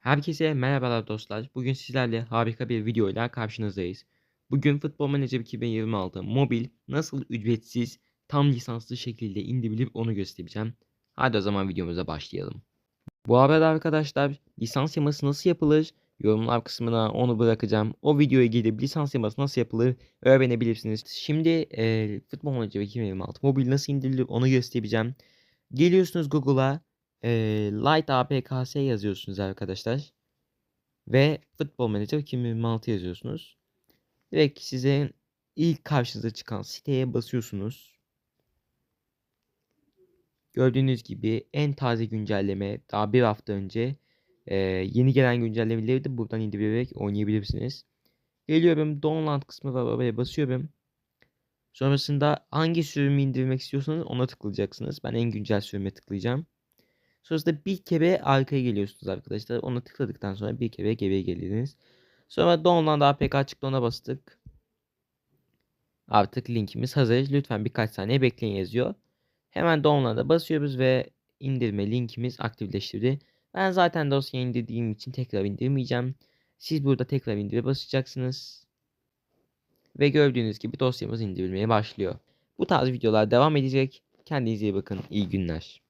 Herkese merhabalar dostlar. Bugün sizlerle harika bir videoyla karşınızdayız. Bugün Futbol Manager 2026 mobil nasıl ücretsiz tam lisanslı şekilde indirilip onu göstereceğim. Hadi o zaman videomuza başlayalım. Bu arada arkadaşlar lisans yaması nasıl yapılır? Yorumlar kısmına onu bırakacağım. O videoya gidip lisans yaması nasıl yapılır öğrenebilirsiniz. Şimdi e, Futbol Manager 2026 mobil nasıl indirilir onu göstereceğim. Geliyorsunuz Google'a e, Light APKS yazıyorsunuz arkadaşlar. Ve Futbol Manager 2026 yazıyorsunuz. Direkt size ilk karşınıza çıkan siteye basıyorsunuz. Gördüğünüz gibi en taze güncelleme daha bir hafta önce e, yeni gelen güncellemeleri de buradan indirerek oynayabilirsiniz. Geliyorum download kısmı var oraya basıyorum. Sonrasında hangi sürümü indirmek istiyorsanız ona tıklayacaksınız. Ben en güncel sürüme tıklayacağım. Sonrasında bir kere arkaya geliyorsunuz arkadaşlar. Ona tıkladıktan sonra bir kere geriye gelirsiniz. Sonra download APK çıktı ona bastık. Artık linkimiz hazır. Lütfen birkaç saniye bekleyin yazıyor. Hemen download'a basıyoruz ve indirme linkimiz aktifleştirdi. Ben zaten dosyayı indirdiğim için tekrar indirmeyeceğim. Siz burada tekrar indire basacaksınız. Ve gördüğünüz gibi dosyamız indirilmeye başlıyor. Bu tarz videolar devam edecek. Kendinize iyi bakın. İyi günler.